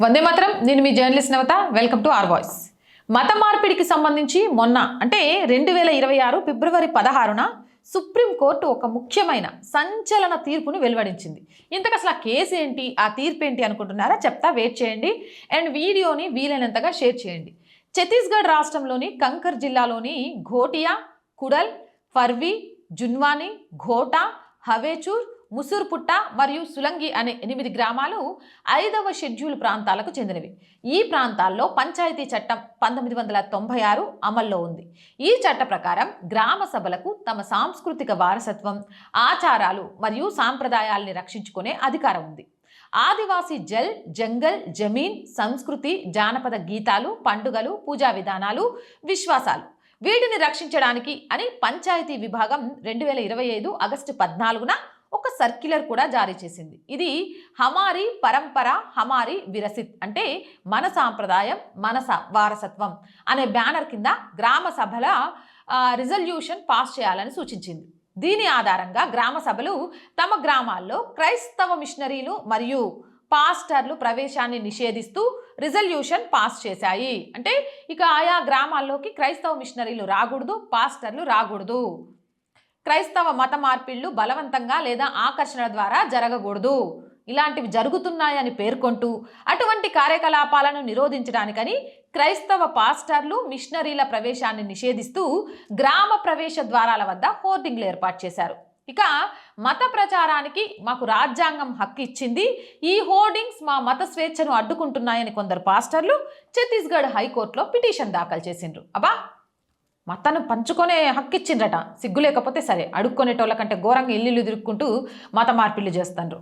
వందే మాత్రం. నేను మీ journalist Navata. Welcome to R voice. మత మార్పిడికి సంబంధించి మొన్న అంటే రెండు వేల ఇరవై ఆరు ఫిబ్రవరి పదహారున సుప్రీంకోర్టు ఒక ముఖ్యమైన సంచలన తీర్పును వెలువడించింది. ఇంతకు అసలు ఆ కేసు ఏంటి? ఆ తీర్పు ఏంటి అనుకుంటున్నారా? చెప్తా వెయిట్ చేయండి. అండ్ వీడియోని వీలైనంతగా షేర్ చేయండి. ఛత్తీస్గఢ్ రాష్ట్రంలోని కంకర్ జిల్లాలోని ఘోటియా కుడల్ ఫర్వి జున్వాని ఘోటా హవేచూర్ ముసూర్పుట్ట మరియు సులంగి అనే ఎనిమిది గ్రామాలు ఐదవ షెడ్యూల్ ప్రాంతాలకు చెందినవి. ఈ ప్రాంతాల్లో పంచాయతీ చట్టం పంతొమ్మిది వందల తొంభై ఆరు అమల్లో ఉంది. ఈ చట్ట ప్రకారం గ్రామ సభలకు తమ సాంస్కృతిక వారసత్వం ఆచారాలు మరియు సాంప్రదాయాల్ని రక్షించుకునే అధికారం ఉంది. ఆదివాసీ జల్ జంగల్ జమీన్ సంస్కృతి జానపద గీతాలు పండుగలు పూజా విధానాలు విశ్వాసాలు. వీటిని రక్షించడానికి అని పంచాయతీ విభాగం రెండు వేల ఇరవై ఐదు ఆగస్టు పద్నాలుగున ఒక సర్క్యులర్ కూడా జారీ చేసింది. ఇది హమారి పరంపర హమారి విరసిత్ అంటే మన సాంప్రదాయం మన వారసత్వం అనే బ్యానర్ కింద గ్రామ సభల రిజల్యూషన్ పాస్ చేయాలని సూచించింది. దీని ఆధారంగా గ్రామ సభలు తమ గ్రామాల్లో క్రైస్తవ మిషనరీలు మరియు పాస్టర్లు ప్రవేశాన్ని నిషేధిస్తూ రిజల్యూషన్ పాస్ చేశాయి. అంటే ఇక ఆయా గ్రామాల్లోకి క్రైస్తవ మిషనరీలు రాకూడదు పాస్టర్లు రాకూడదు. క్రైస్తవ మత మార్పిళ్ళు బలవంతంగా లేదా ఆకర్షణ ద్వారా జరగకూడదు. ఇలాంటివి జరుగుతున్నాయని పేర్కొంటూ అటువంటి కార్యకలాపాలను నిరోధించడానికని క్రైస్తవ పాస్టర్లు మిషనరీల ప్రవేశాన్ని నిషేధిస్తూ గ్రామ ప్రవేశ ద్వారాల వద్ద హోర్డింగ్లు ఏర్పాటు చేశారు. ఇక మత ప్రచారానికి మాకు రాజ్యాంగం హక్కు ఇచ్చింది. ఈ హోర్డింగ్స్ మా మత స్వేచ్ఛను అడ్డుకుంటున్నాయని కొందరు పాస్టర్లు ఛత్తీస్గఢ్ హైకోర్టులో పిటిషన్ దాఖలు చేసిండ్రు. అబ్బా! మతాన్ని పంచుకునే హక్కు ఇచ్చిండ్రట సిగ్గు లేకపోతే సరే అడుక్కునేటోళ్ళ కంటే ఘోరంగా ఇల్లు తిరుక్కుంటూ మత మార్పిళ్ళు చేస్తుండ్రు.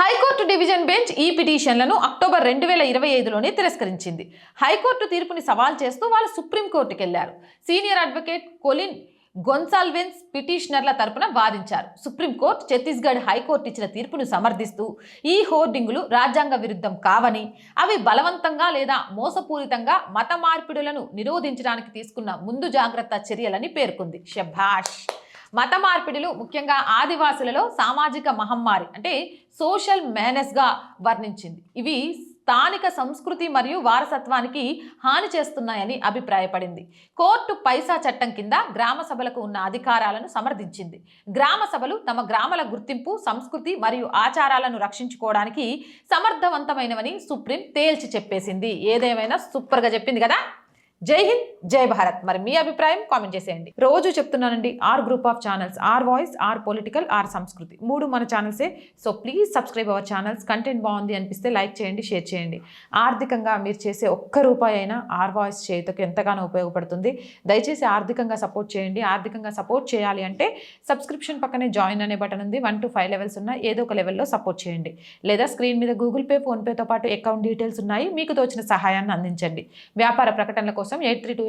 హైకోర్టు డివిజన్ బెంచ్ ఈ పిటిషన్లను అక్టోబర్ రెండు వేల ఇరవై ఐదులోనే తిరస్కరించింది. హైకోర్టు తీర్పుని సవాల్ చేస్తూ వాళ్ళు సుప్రీంకోర్టుకు వెళ్ళారు సీనియర్ అడ్వకేట్ కొలిన్ గొన్సాల్వెన్స్ పిటిషనర్ల తరపున వాదించారు. సుప్రీంకోర్టు ఛత్తీస్గఢ్ హైకోర్టు ఇచ్చిన తీర్పును సమర్థిస్తూ ఈ హోర్డింగులు రాజ్యాంగ విరుద్ధం కావని అవి బలవంతంగా లేదా మోసపూరితంగా మత మార్పిడులను నిరోధించడానికి తీసుకున్న ముందు జాగ్రత్త చర్యలని పేర్కొంది. షభాష్ మత మార్పిడులు ముఖ్యంగా ఆదివాసులలో సామాజిక మహమ్మారి అంటే సోషల్ మేనస్గా వర్ణించింది. ఇవి స్థానిక సంస్కృతి మరియు వారసత్వానికి హాని చేస్తున్నాయని అభిప్రాయపడింది. కోర్టు పైసా చట్టం కింద గ్రామ సభలకు ఉన్న అధికారాలను సమర్థించింది. గ్రామ సభలు తమ గ్రామాల గుర్తింపు సంస్కృతి మరియు ఆచారాలను రక్షించుకోవడానికి సమర్థవంతమైనవని సుప్రీం తేల్చి చెప్పేసింది. ఏదేమైనా సూపర్గా చెప్పింది కదా? జై హింద్! జై భారత్. మరి మీ అభిప్రాయం కామెంట్ చేసేయండి. రోజు చెప్తున్నానండి R group of channels R voice R political R Samskruthi. మూడు మన ఛానల్సే so please subscribe our channels content బాగుంది అనిపిస్తే లైక్ చేయండి షేర్ చేయండి. ఆర్థికంగా మీరు చేసే ఒక్క రూపాయి అయినా ఆర్ వాయిస్ చేయుటకు ఎంతగానో ఉపయోగపడుతుంది. దయచేసి ఆర్థికంగా సపోర్ట్ చేయండి. ఆర్థికంగా సపోర్ట్ చేయాలి అంటే సబ్స్క్రిప్షన్ పక్కనే జాయిన్ అనే బటన్ ఉంది. వన్ టు ఫైవ్ లెవెల్స్ ఉన్నాయి ఏదో ఒక లెవెల్లో సపోర్ట్ చేయండి. లేదా స్క్రీన్ మీద గూగుల్ పే ఫోన్పేతో పాటు అకౌంట్ డీటెయిల్స్ ఉన్నాయి. మీకు తోచిన సహాయాన్ని అందించండి. వ్యాపార ప్రకటనల కోసం eight three two